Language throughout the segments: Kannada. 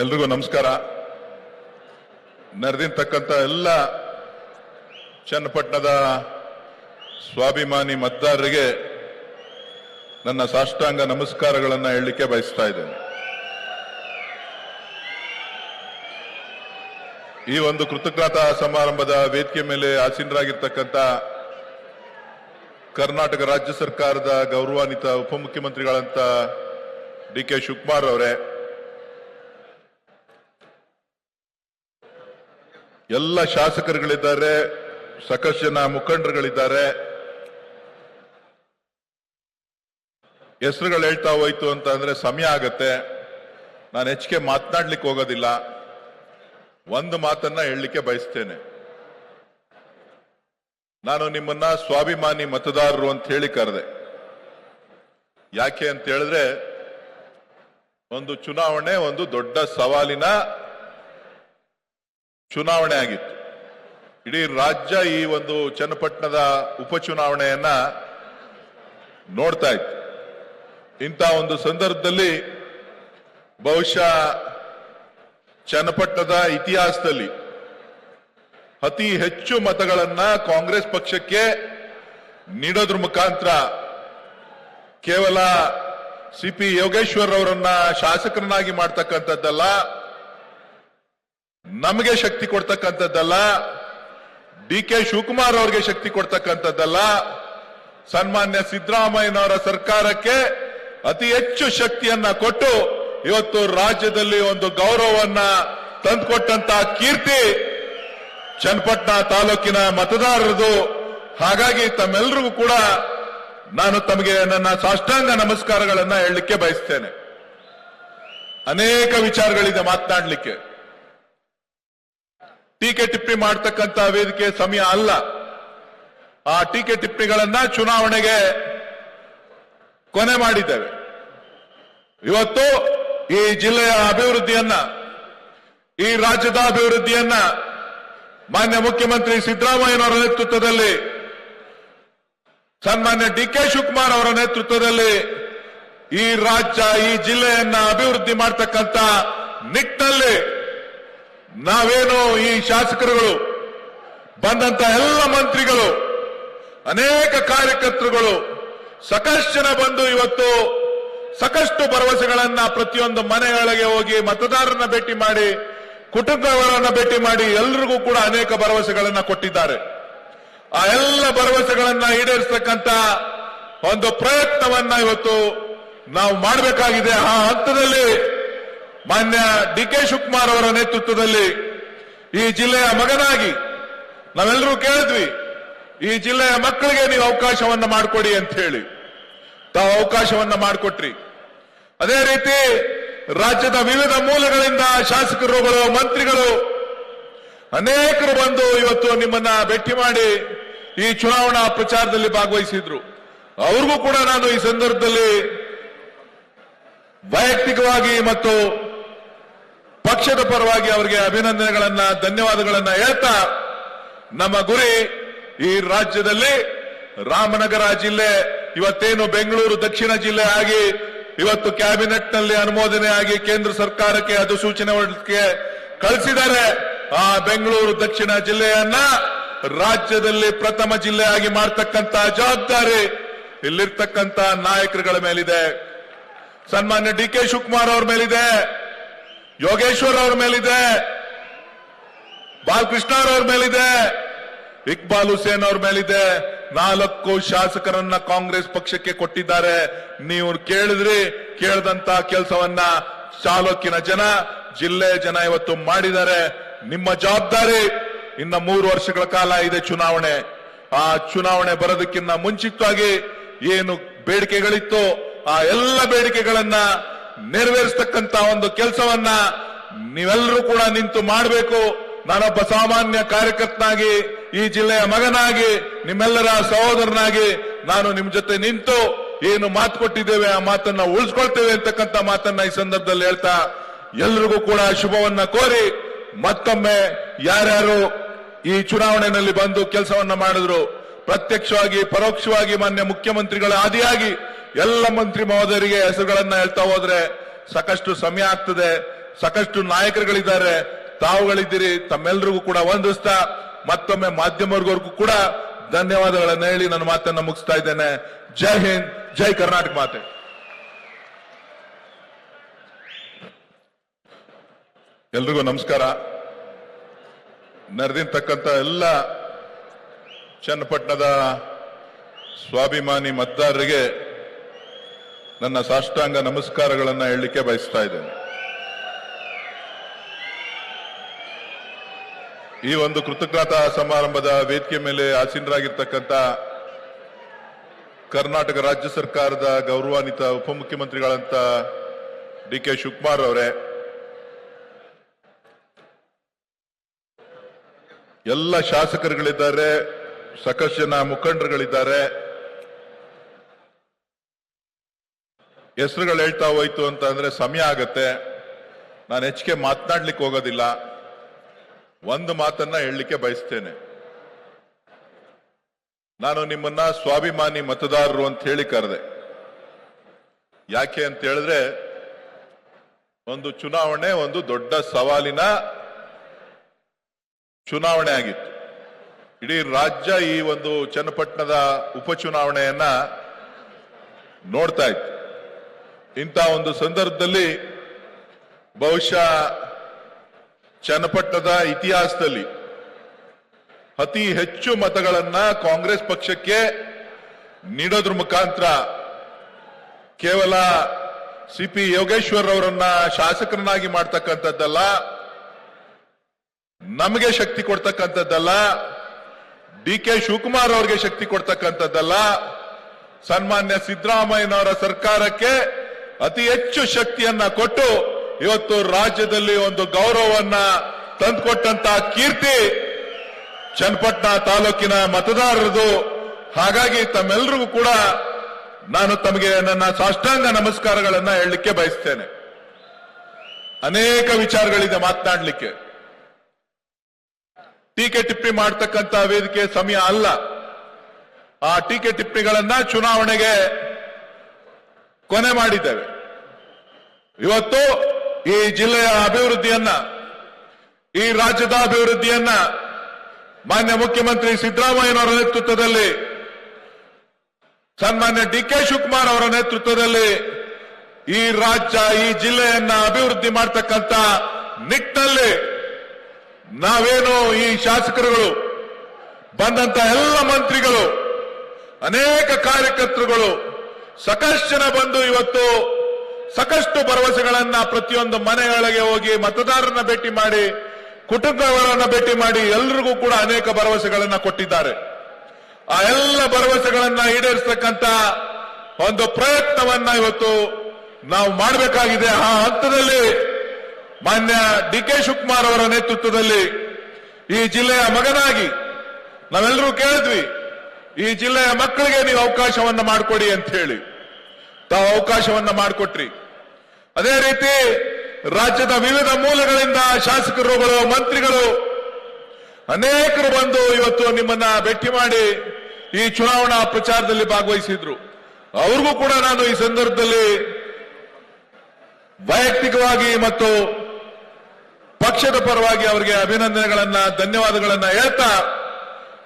ಎಲ್ರಿಗೂ ನಮಸ್ಕಾರ. ನಡೆದಿರ್ತಕ್ಕಂಥ ಎಲ್ಲ ಚನ್ನಪಟ್ಟಣದ ಸ್ವಾಭಿಮಾನಿ ಮತದಾರರಿಗೆ ನನ್ನ ಸಾಷ್ಟಾಂಗ ನಮಸ್ಕಾರಗಳನ್ನು ಹೇಳಲಿಕ್ಕೆ ಬಯಸ್ತಾ ಇದ್ದೇನೆ. ಈ ಒಂದು ಕೃತಜ್ಞತಾ ಸಮಾರಂಭದ ವೇದಿಕೆ ಮೇಲೆ ಆಸೀನರಾಗಿರ್ತಕ್ಕಂಥ ಕರ್ನಾಟಕ ರಾಜ್ಯ ಸರ್ಕಾರದ ಗೌರವಾನ್ವಿತ ಉಪಮುಖ್ಯಮಂತ್ರಿಗಳಂತ ಡಿ ಕೆ ಶಿವಕುಮಾರ್ ಅವರೇ ಎಲ್ಲ ಶಾಸಕರುಗಳಿದ್ದಾರೆ ಸಾಕಷ್ಟು ಜನ ಮುಖಂಡರುಗಳಿದ್ದಾರೆ. ಹೆಸರುಗಳು ಹೇಳ್ತಾ ಹೋಯ್ತು ಅಂತ ಅಂದ್ರೆ ಸಮಯ ಆಗತ್ತೆ. ನಾನು ಹೆಚ್ಚಿಗೆ ಮಾತನಾಡ್ಲಿಕ್ಕೆ ಹೋಗೋದಿಲ್ಲ. ಒಂದು ಮಾತನ್ನ ಹೇಳಲಿಕ್ಕೆ ಬಯಸ್ತೇನೆ. ನಾನು ನಿಮ್ಮನ್ನ ಸ್ವಾಭಿಮಾನಿ ಮತದಾರರು ಅಂತ ಹೇಳಿ ಕರೆದೆ. ಯಾಕೆ ಅಂತ ಹೇಳಿದ್ರೆ, ಒಂದು ಚುನಾವಣೆ ಒಂದು ದೊಡ್ಡ ಸವಾಲಿನ ಚುನಾವಣೆ ಆಗಿತ್ತು. ಇಡೀ ರಾಜ್ಯ ಈ ಒಂದು ಚನ್ನಪಟ್ಟಣದ ಉಪಚುನಾವಣೆಯನ್ನ ನೋಡ್ತಾ ಇತ್ತು. ಇಂಥ ಒಂದು ಸಂದರ್ಭದಲ್ಲಿ ಬಹುಶಃ ಚನ್ನಪಟ್ಟಣದ ಇತಿಹಾಸದಲ್ಲಿ ಅತಿ ಹೆಚ್ಚು ಮತಗಳನ್ನ ಕಾಂಗ್ರೆಸ್ ಪಕ್ಷಕ್ಕೆ ನೀಡೋದ್ರ ಮುಖಾಂತರ ಕೇವಲ ಸಿ ಪಿ ಯೋಗೇಶ್ವರ್ ಅವರನ್ನ ಶಾಸಕರನ್ನಾಗಿ ಮಾಡ್ತಕ್ಕಂಥದ್ದಲ್ಲ ನಮಗೆ ಶಕ್ತಿ ಕೊಡ್ತಕ್ಕಂಥದ್ದಲ್ಲ. ಡಿ ಕೆ ಶಿವಕುಮಾರ್ ಅವರಿಗೆ ಶಕ್ತಿ ಕೊಡ್ತಕ್ಕಂಥದ್ದಲ್ಲ. ಸನ್ಮಾನ್ಯ ಸಿದ್ದರಾಮಯ್ಯನವರ ಸರ್ಕಾರಕ್ಕೆ ಅತಿ ಹೆಚ್ಚು ಶಕ್ತಿಯನ್ನ ಕೊಟ್ಟು ಇವತ್ತು ರಾಜ್ಯದಲ್ಲಿ ಒಂದು ಗೌರವವನ್ನ ತಂದುಕೊಟ್ಟಂತ ಕೀರ್ತಿ ಚನ್ನಪಟ್ಟಣ ತಾಲೂಕಿನ ಮತದಾರರದು. ಹಾಗಾಗಿ ತಮ್ಮೆಲ್ಲರಿಗೂ ಕೂಡ ನಾನು ತಮಗೆ ನನ್ನ ಸಾಷ್ಟಾಂಗ ನಮಸ್ಕಾರಗಳನ್ನ ಹೇಳಲಿಕ್ಕೆ ಬಯಸ್ತೇನೆ. ಅನೇಕ ವಿಚಾರಗಳಿದೆ ಮಾತನಾಡಲಿಕ್ಕೆ. ಟೀಕೆ ಟಿಪ್ಪಣಿ ಮಾಡ್ತಕ್ಕಂತ ವೇದಿಕೆ ಸಮಯ ಅಲ್ಲ. ಆ ಟೀಕೆ ಟಿಪ್ಪಣಿಗಳನ್ನ ಚುನಾವಣೆಗೆ ಕೊನೆ ಮಾಡಿದ್ದೇವೆ. ಇವತ್ತು ಈ ಜಿಲ್ಲೆಯ ಅಭಿವೃದ್ಧಿಯನ್ನ, ಈ ರಾಜ್ಯದ ಅಭಿವೃದ್ಧಿಯನ್ನ ಮಾನ್ಯ ಮುಖ್ಯಮಂತ್ರಿ ಸಿದ್ದರಾಮಯ್ಯನವರ ನೇತೃತ್ವದಲ್ಲಿ, ಸನ್ಮಾನ್ಯ ಡಿ ಕೆ ಶಿವಕುಮಾರ್ ಅವರ ನೇತೃತ್ವದಲ್ಲಿ ಈ ರಾಜ್ಯ, ಈ ಜಿಲ್ಲೆಯನ್ನ ಅಭಿವೃದ್ಧಿ ಮಾಡತಕ್ಕಂತ ನಿಟ್ಟಿನಲ್ಲಿ ನಾವೇನು ಈ ಶಾಸಕರುಗಳು, ಬಂದಂತ ಎಲ್ಲ ಮಂತ್ರಿಗಳು, ಅನೇಕ ಕಾರ್ಯಕರ್ತರುಗಳು, ಸಾಕಷ್ಟು ಬಂದು ಇವತ್ತು ಸಾಕಷ್ಟು ಭರವಸೆಗಳನ್ನ ಪ್ರತಿಯೊಂದು ಮನೆಗಳಿಗೆ ಹೋಗಿ ಮತದಾರರನ್ನ ಭೇಟಿ ಮಾಡಿ, ಕುಟುಂಬಗಳನ್ನ ಭೇಟಿ ಮಾಡಿ ಎಲ್ರಿಗೂ ಕೂಡ ಅನೇಕ ಭರವಸೆಗಳನ್ನ ಕೊಟ್ಟಿದ್ದಾರೆ. ಆ ಎಲ್ಲ ಭರವಸೆಗಳನ್ನ ಈಡೇರಿಸತಕ್ಕಂತ ಒಂದು ಪ್ರಯತ್ನವನ್ನ ಇವತ್ತು ನಾವು ಮಾಡಬೇಕಾಗಿದೆ. ಆ ಹಂತದಲ್ಲಿ ಮಾನ್ಯ ಡಿ ಕೆ ಶಿವಕುಮಾರ್ ಅವರ ನೇತೃತ್ವದಲ್ಲಿ ಈ ಜಿಲ್ಲೆಯ ಮಗನಾಗಿ ನಾವೆಲ್ಲರೂ ಕೇಳಿದ್ವಿ, ಈ ಜಿಲ್ಲೆಯ ಮಕ್ಕಳಿಗೆ ನೀವು ಅವಕಾಶವನ್ನ ಮಾಡಿಕೊಡಿ ಅಂತ ಹೇಳಿ. ತಾವು ಅವಕಾಶವನ್ನ ಮಾಡಿಕೊಟ್ರಿ. ಅದೇ ರೀತಿ ರಾಜ್ಯದ ವಿವಿಧ ಮೂಲಗಳಿಂದ ಶಾಸಕರುಗಳು, ಮಂತ್ರಿಗಳು ಅನೇಕರು ಬಂದು ಇವತ್ತು ನಿಮ್ಮನ್ನ ಭೇಟಿ ಮಾಡಿ ಈ ಚುನಾವಣಾ ಪ್ರಚಾರದಲ್ಲಿ ಭಾಗವಹಿಸಿದ್ರು. ಅವ್ರಿಗೂ ಕೂಡ ನಾನು ಈ ಸಂದರ್ಭದಲ್ಲಿ ವೈಯಕ್ತಿಕವಾಗಿ ಮತ್ತು ಪಕ್ಷದ ಪರವಾಗಿ ಅವರಿಗೆ ಅಭಿನಂದನೆಗಳನ್ನ, ಧನ್ಯವಾದಗಳನ್ನ ಹೇಳ್ತಾ ನಮ್ಮ ಗುರಿ ಈ ರಾಜ್ಯದಲ್ಲಿ ರಾಮನಗರ ಜಿಲ್ಲೆ, ಇವತ್ತೇನು ಬೆಂಗಳೂರು ದಕ್ಷಿಣ ಜಿಲ್ಲೆ ಆಗಿ, ಇವತ್ತು ಕ್ಯಾಬಿನೆಟ್ನಲ್ಲಿ ಅನುಮೋದನೆ ಆಗಿ ಕೇಂದ್ರ ಸರ್ಕಾರಕ್ಕೆ ಅದು ಸೂಚನೆ ಕಳಿಸಿದರೆ ಆ ಬೆಂಗಳೂರು ದಕ್ಷಿಣ ಜಿಲ್ಲೆಯನ್ನ ರಾಜ್ಯದಲ್ಲಿ ಪ್ರಥಮ ಜಿಲ್ಲೆಯಾಗಿ ಮಾಡ್ತಕ್ಕಂತ ಜವಾಬ್ದಾರಿ ಇಲ್ಲಿರ್ತಕ್ಕಂತ ನಾಯಕರುಗಳ ಮೇಲಿದೆ. ಸನ್ಮಾನ್ಯ ಡಿ ಕೆ ಶಿವಕುಮಾರ್ ಅವ್ರ ಮೇಲಿದೆ. ಯೋಗೇಶ್ವರ್ ಅವ್ರ ಮೇಲಿದೆ. ಬಾಲಕೃಷ್ಣ ಅವ್ರ ಮೇಲಿದೆ. ಇಕ್ಬಾಲ್ ಹುಸೇನ್ ಅವ್ರ ಮೇಲಿದೆ. ನಾಲ್ಕು ಶಾಸಕರನ್ನ ಕಾಂಗ್ರೆಸ್ ಪಕ್ಷಕ್ಕೆ ಕೊಟ್ಟಿದ್ದಾರೆ. ನೀವು ಕೇಳಿದ್ರಿ, ಕೇಳದಂತ ಕೆಲಸವನ್ನ ತಾಲೂಕಿನ ಜನ ಜಿಲ್ಲೆಯ ಜನ ಇವತ್ತು ಮಾಡಿದ್ದಾರೆ. ನಿಮ್ಮ ಜವಾಬ್ದಾರಿ ಇನ್ನ ಮೂರು ವರ್ಷಗಳ ಕಾಲ ಇದೆ ಚುನಾವಣೆ. ಆ ಚುನಾವಣೆ ಬರೋದಕ್ಕಿಂತ ಮುಂಚಿತವಾಗಿ ಏನು ಬೇಡಿಕೆಗಳಿತ್ತು, ಆ ಎಲ್ಲ ಬೇಡಿಕೆಗಳನ್ನ ನೆರವೇರಿಸತಕ್ಕಂತ ಒಂದು ಕೆಲಸವನ್ನ ನೀವೆಲ್ಲರೂ ಕೂಡ ನಿಂತು ಮಾಡಬೇಕು. ನಾನೊಬ್ಬ ಸಾಮಾನ್ಯ ಕಾರ್ಯಕರ್ತನಾಗಿ, ಈ ಜಿಲ್ಲೆಯ ಮಗನಾಗಿ, ನಿಮ್ಮೆಲ್ಲರ ಸಹೋದರನಾಗಿ ನಾನು ನಿಮ್ ಜೊತೆ ನಿಂತು ಏನು ಮಾತು ಕೊಟ್ಟಿದ್ದೇವೆ, ಆ ಮಾತನ್ನ ಉಳಿಸ್ಕೊಳ್ತೇವೆ ಅಂತಕ್ಕಂಥ ಮಾತನ್ನ ಈ ಸಂದರ್ಭದಲ್ಲಿ ಹೇಳ್ತಾ ಎಲ್ರಿಗೂ ಕೂಡ ಶುಭವನ್ನ ಕೋರಿ ಮತ್ತೊಮ್ಮೆ ಯಾರ್ಯಾರು ಈ ಚುನಾವಣೆಯಲ್ಲಿ ಬಂದು ಕೆಲಸವನ್ನ ಮಾಡಿದ್ರು, ಪ್ರತ್ಯಕ್ಷವಾಗಿ, ಪರೋಕ್ಷವಾಗಿ ಮಾನ್ಯ ಮುಖ್ಯಮಂತ್ರಿಗಳ ಆದಿಯಾಗಿ ಎಲ್ಲ ಮಂತ್ರಿ ಮಹೋದಯರಿಗೆ ಹೆಸರುಗಳನ್ನ ಹೇಳ್ತಾ ಹೋದ್ರೆ ಸಾಕಷ್ಟು ಸಮಯ ಆಗ್ತದೆ, ಸಾಕಷ್ಟು ನಾಯಕರುಗಳಿದ್ದಾರೆ, ತಾವುಗಳಿದ್ದೀರಿ ತಮ್ಮೆಲ್ಲರಿಗೂ ಕೂಡ ವಂದಿಸ್ತಾ, ಮತ್ತೊಮ್ಮೆ ಮಾಧ್ಯಮವರ್ಗವರೆಗೂ ಕೂಡ ಧನ್ಯವಾದಗಳನ್ನು ಹೇಳಿ ನನ್ನ ಮಾತನ್ನ ಮುಗಿಸ್ತಾ ಇದ್ದೇನೆ. ಜೈ ಹಿಂದ್, ಜೈ ಕರ್ನಾಟಕ ಮಾತೆ. ಎಲ್ರಿಗೂ ನಮಸ್ಕಾರ. ನೆರೆದಿರ್ತಕ್ಕಂಥ ಎಲ್ಲ ಚನ್ನಪಟ್ಟಣದ ಸ್ವಾಭಿಮಾನಿ ಮತದಾರರಿಗೆ ನನ್ನ ಸಾಷ್ಟಾಂಗ ನಮಸ್ಕಾರಗಳನ್ನು ಹೇಳಲಿಕ್ಕೆ ಬಯಸ್ತಾ ಇದ್ದೇನೆ. ಈ ಒಂದು ಕೃತಜ್ಞತಾ ಸಮಾರಂಭದ ವೇದಿಕೆ ಮೇಲೆ ಆಸೀನರಾಗಿರ್ತಕ್ಕಂಥ ಕರ್ನಾಟಕ ರಾಜ್ಯ ಸರ್ಕಾರದ ಗೌರವಾನ್ವಿತ ಉಪಮುಖ್ಯಮಂತ್ರಿಗಳಂತ ಡಿ ಕೆ ಶಿವಕುಮಾರ್ ಅವರೇ, ಎಲ್ಲ ಶಾಸಕರುಗಳಿದ್ದಾರೆ, ಸಾಕಷ್ಟು ಜನ ಮುಖಂಡರುಗಳಿದ್ದಾರೆ. ಹೆಸರುಗಳು ಹೇಳ್ತಾ ಹೋಯ್ತು ಅಂತ ಅಂದ್ರೆ ಸಮಯ ಆಗತ್ತೆ. ನಾನು ಹೆಚ್ಚಿಗೆ ಮಾತನಾಡ್ಲಿಕ್ಕೆ ಹೋಗೋದಿಲ್ಲ. ಒಂದು ಮಾತನ್ನ ಹೇಳಲಿಕ್ಕೆ ಬಯಸ್ತೇನೆ. ನಾನು ನಿಮ್ಮನ್ನ ಸ್ವಾಭಿಮಾನಿ ಮತದಾರರು ಅಂತ ಹೇಳಿ ಕರೆದೆ. ಯಾಕೆ ಅಂತ ಹೇಳಿದ್ರೆ, ಒಂದು ಚುನಾವಣೆ ಒಂದು ದೊಡ್ಡ ಸವಾಲಿನ ಚುನಾವಣೆ ಆಗಿತ್ತು. ಇಡೀ ರಾಜ್ಯ ಈ ಒಂದು ಚನ್ನಪಟ್ಟಣದ ಉಪಚುನಾವಣೆಯನ್ನ ನೋಡ್ತಾ ಇತ್ತು. ಇಂಥ ಒಂದು ಸಂದರ್ಭದಲ್ಲಿ ಬಹುಶಃ ಚನ್ನಪಟ್ಟಣದ ಇತಿಹಾಸದಲ್ಲಿ ಅತಿ ಹೆಚ್ಚು ಮತಗಳನ್ನ ಕಾಂಗ್ರೆಸ್ ಪಕ್ಷಕ್ಕೆ ನೀಡೋದ್ರ ಮುಖಾಂತರ ಕೇವಲ ಸಿ ಪಿ ಯೋಗೇಶ್ವರ್ ಅವರನ್ನ ಶಾಸಕರನ್ನಾಗಿ ಮಾಡ್ತಕ್ಕಂಥದ್ದಲ್ಲ, ನಮಗೆ ಶಕ್ತಿ ಕೊಡ್ತಕ್ಕಂಥದ್ದಲ್ಲ ಡಿ ಕೆ ಶಿವಕುಮಾರ್ ಅವರಿಗೆ ಶಕ್ತಿ ಕೊಡ್ತಕ್ಕಂಥದ್ದಲ್ಲ, ಸನ್ಮಾನ್ಯ ಸಿದ್ದರಾಮಯ್ಯನವರ ಸರ್ಕಾರಕ್ಕೆ ಅತಿ ಹೆಚ್ಚು ಶಕ್ತಿಯನ್ನ ಕೊಟ್ಟು ಇವತ್ತು ರಾಜ್ಯದಲ್ಲಿ ಒಂದು ಗೌರವವನ್ನ ತಂದುಕೊಟ್ಟಂತ ಕೀರ್ತಿ ಚನ್ನಪಟ್ಟಣ ತಾಲೂಕಿನ ಮತದಾರರದು. ಹಾಗಾಗಿ ತಮ್ಮೆಲ್ಲರಿಗೂ ಕೂಡ ನಾನು ತಮಗೆ ನನ್ನ ಸಾಷ್ಟಾಂಗ ನಮಸ್ಕಾರಗಳನ್ನ ಹೇಳಲಿಕ್ಕೆ ಬಯಸ್ತೇನೆ. ಅನೇಕ ವಿಚಾರಗಳಿದೆ ಮಾತನಾಡಲಿಕ್ಕೆ. ಟೀಕೆ ಟಿಪ್ಪಣಿ ಮಾಡ್ತಕ್ಕಂಥ ವೇದಿಕೆ ಸಮಯ ಅಲ್ಲ. ಆ ಟೀಕೆ ಟಿಪ್ಪಣಿಗಳನ್ನ ಚುನಾವಣೆಗೆ ಕೊನೆ ಮಾಡಿದ್ದೇವೆ. ಇವತ್ತು ಈ ಜಿಲ್ಲೆಯ ಅಭಿವೃದ್ಧಿಯನ್ನ, ಈ ರಾಜ್ಯದ ಅಭಿವೃದ್ಧಿಯನ್ನ ಮಾನ್ಯ ಮುಖ್ಯಮಂತ್ರಿ ಸಿದ್ದರಾಮಯ್ಯನವರ ನೇತೃತ್ವದಲ್ಲಿ, ಸನ್ಮಾನ್ಯ ಡಿ ಕೆ ಶಿವಕುಮಾರ್ ಅವರ ನೇತೃತ್ವದಲ್ಲಿ ಈ ರಾಜ್ಯ, ಈ ಜಿಲ್ಲೆಯನ್ನ ಅಭಿವೃದ್ಧಿ ಮಾಡತಕ್ಕಂತ ನಿಟ್ಟಿನಲ್ಲಿ ನಾವೇನು ಈ ಶಾಸಕರುಗಳು, ಬಂದಂತ ಎಲ್ಲ ಮಂತ್ರಿಗಳು, ಅನೇಕ ಕಾರ್ಯಕರ್ತರುಗಳು ಸಾಕಷ್ಟು ಜನ ಬಂದು ಇವತ್ತು ಸಾಕಷ್ಟು ಭರವಸೆಗಳನ್ನ ಪ್ರತಿಯೊಂದು ಮನೆಗಳಿಗೆ ಹೋಗಿ ಮತದಾರರನ್ನ ಭೇಟಿ ಮಾಡಿ ಕುಟುಂಬಗಳನ್ನ ಭೇಟಿ ಮಾಡಿ ಎಲ್ರಿಗೂ ಕೂಡ ಅನೇಕ ಭರವಸೆಗಳನ್ನ ಕೊಟ್ಟಿದ್ದಾರೆ. ಆ ಎಲ್ಲ ಭರವಸೆಗಳನ್ನ ಈಡೇರಿಸತಕ್ಕಂತ ಒಂದು ಪ್ರಯತ್ನವನ್ನ ಇವತ್ತು ನಾವು ಮಾಡಬೇಕಾಗಿದೆ. ಆ ಹಂತದಲ್ಲಿ ಮಾನ್ಯ ಡಿ ಕೆ ಶಿವಕುಮಾರ್ ಅವರ ನೇತೃತ್ವದಲ್ಲಿ ಈ ಜಿಲ್ಲೆಯ ಮಗನಾಗಿ ನಾವೆಲ್ಲರೂ ಕೇಳಿದ್ವಿ, ಈ ಜಿಲ್ಲೆಯ ಮಕ್ಕಳಿಗೆ ನೀವು ಅವಕಾಶವನ್ನು ಮಾಡಿಕೊಡಿ ಅಂತ ಹೇಳಿ. ತಾವು ಅವಕಾಶವನ್ನ ಮಾಡಿಕೊಟ್ರಿ. ಅದೇ ರೀತಿ ರಾಜ್ಯದ ವಿವಿಧ ಮೂಲಗಳಿಂದ ಶಾಸಕರುಗಳು, ಮಂತ್ರಿಗಳು ಅನೇಕರು ಬಂದು ಇವತ್ತು ನಿಮ್ಮನ್ನ ಭೇಟಿ ಮಾಡಿ ಈ ಚುನಾವಣಾ ಪ್ರಚಾರದಲ್ಲಿ ಭಾಗವಹಿಸಿದ್ರು. ಅವ್ರಿಗೂ ಕೂಡ ನಾನು ಈ ಸಂದರ್ಭದಲ್ಲಿ ವೈಯಕ್ತಿಕವಾಗಿ ಮತ್ತು ಪಕ್ಷದ ಪರವಾಗಿ ಅವರಿಗೆ ಅಭಿನಂದನೆಗಳನ್ನ, ಧನ್ಯವಾದಗಳನ್ನ ಹೇಳ್ತಾ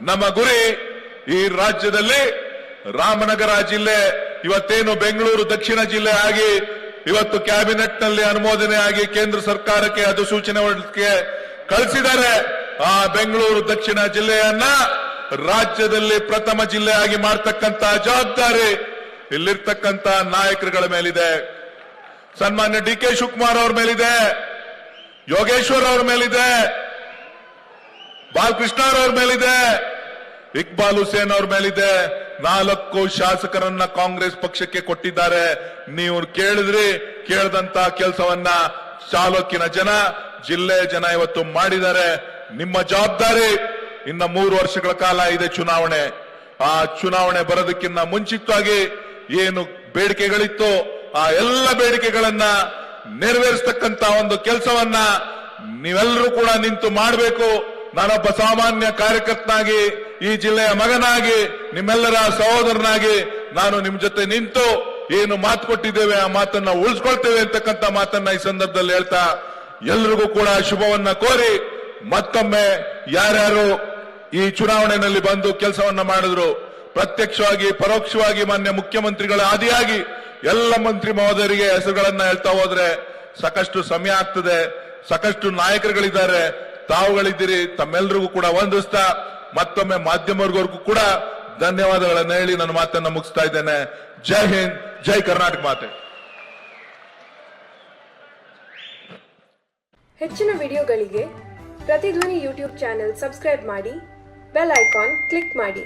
ನಮ್ಮ ಗುರಿ ಈ ರಾಜ್ಯದಲ್ಲಿ ರಾಮನಗರ ಜಿಲ್ಲೆ ಇವತ್ತೇನು ಬೆಂಗಳೂರು ದಕ್ಷಿಣ ಜಿಲ್ಲೆ ಆಗಿ, ಇವತ್ತು ಕ್ಯಾಬಿನೆಟ್ನಲ್ಲಿ ಅನುಮೋದನೆ ಆಗಿ ಕೇಂದ್ರ ಸರ್ಕಾರಕ್ಕೆ ಅದು ಸೂಚನೆ ಕಳಿಸಿದರೆ ಆ ಬೆಂಗಳೂರು ದಕ್ಷಿಣ ಜಿಲ್ಲೆಯನ್ನ ರಾಜ್ಯದಲ್ಲಿ ಪ್ರಥಮ ಜಿಲ್ಲೆಯಾಗಿ ಮಾಡ್ತಕ್ಕಂತ ಜವಾಬ್ದಾರಿ ಇಲ್ಲಿರ್ತಕ್ಕಂತ ನಾಯಕರುಗಳ ಮೇಲಿದೆ. ಸನ್ಮಾನ್ಯ ಡಿ ಕೆ ಶಿವಕುಮಾರ್ ಅವ್ರ ಮೇಲಿದೆ. ಯೋಗೇಶ್ವರ್ ಅವ್ರ ಮೇಲಿದೆ. ಬಾಲಕೃಷ್ಣ ಅವ್ರ ಮೇಲಿದೆ. ಇಕ್ಬಾಲ್ ಹುಸೇನ್ ಅವ್ರ ಮೇಲಿದೆ. ನಾಲ್ಕು ಶಾಸಕರನ್ನ ಕಾಂಗ್ರೆಸ್ ಪಕ್ಷಕ್ಕೆ ಕೊಟ್ಟಿದ್ದಾರೆ. ನೀವು ಕೇಳಿದ್ರಿ, ಕೇಳದಂತ ಕೆಲಸವನ್ನ ತಾಲೂಕಿನ ಜನ, ಜಿಲ್ಲೆ ಜನ ಇವತ್ತು ಮಾಡಿದ್ದಾರೆ. ನಿಮ್ಮ ಜವಾಬ್ದಾರಿ ಇನ್ನ ಮೂರು ವರ್ಷಗಳ ಕಾಲ ಇದೆ ಚುನಾವಣೆ. ಆ ಚುನಾವಣೆ ಬರೋದಕ್ಕಿಂತ ಮುಂಚಿತವಾಗಿ ಏನು ಬೇಡಿಕೆಗಳಿತ್ತು ಆ ಎಲ್ಲ ಬೇಡಿಕೆಗಳನ್ನ ನೆರವೇರಿಸತಕ್ಕಂತ ಒಂದು ಕೆಲಸವನ್ನ ನೀವೆಲ್ಲರೂ ಕೂಡ ನಿಂತು ಮಾಡಬೇಕು. ನಾನೊಬ್ಬ ಸಾಮಾನ್ಯ ಕಾರ್ಯಕರ್ತನಾಗಿ ಈ ಜಿಲ್ಲೆಯ ಮಗನಾಗಿ, ನಿಮ್ಮೆಲ್ಲರ ಸಹೋದರನಾಗಿ ನಾನು ನಿಮ್ ಜೊತೆ ನಿಂತು ಏನು ಮಾತು ಕೊಟ್ಟಿದ್ದೇವೆ, ಆ ಮಾತನ್ನ ಉಳಿಸ್ಕೊಳ್ತೇವೆ ಅಂತಕ್ಕಂಥ ಮಾತನ್ನ ಈ ಸಂದರ್ಭದಲ್ಲಿ ಹೇಳ್ತಾ ಎಲ್ರಿಗೂ ಕೂಡ ಶುಭವನ್ನ ಕೋರಿ ಮತ್ತೊಮ್ಮೆ ಯಾರ್ಯಾರು ಈ ಚುನಾವಣೆಯಲ್ಲಿ ಬಂದು ಕೆಲಸವನ್ನ ಮಾಡಿದ್ರು, ಪ್ರತ್ಯಕ್ಷವಾಗಿ, ಪರೋಕ್ಷವಾಗಿ ಮಾನ್ಯ ಮುಖ್ಯಮಂತ್ರಿಗಳ ಆದಿಯಾಗಿ ಎಲ್ಲ ಮಂತ್ರಿ ಮಹೋದಯರಿಗೆ ಹೆಸರುಗಳನ್ನ ಹೇಳ್ತಾ ಹೋದ್ರೆ ಸಾಕಷ್ಟು ಸಮಯ ಆಗ್ತದೆ, ಸಾಕಷ್ಟು ನಾಯಕರುಗಳಿದ್ದಾರೆ, ತಾವುಗಳಿದ್ದೀರಿ ತಮ್ಮೆಲ್ಲರಿಗೂ ಕೂಡ ವಂದಿಸ್ತಾ ಮತ್ತೊಮ್ಮೆ ಮಾಧ್ಯಮವರ್ಗವರೆಗೂ ಕೂಡ ಧನ್ಯವಾದಗಳನ್ನು ಹೇಳಿ ನನ್ನ ಮಾತನ್ನ ಮುಗಿಸ್ತಾ ಇದ್ದೇನೆ. ಜೈ ಹಿಂದ್, ಜೈ ಕರ್ನಾಟಕ ಮಾತೆ. ಹೆಚ್ಚಿನ ವಿಡಿಯೋಗಳಿಗೆ ಪ್ರತಿಧ್ವನಿ ಯೂಟ್ಯೂಬ್ ಚಾನೆಲ್ ಸಬ್ಸ್ಕ್ರೈಬ್ ಮಾಡಿ, ಬೆಲ್ ಐಕಾನ್ ಕ್ಲಿಕ್ ಮಾಡಿ.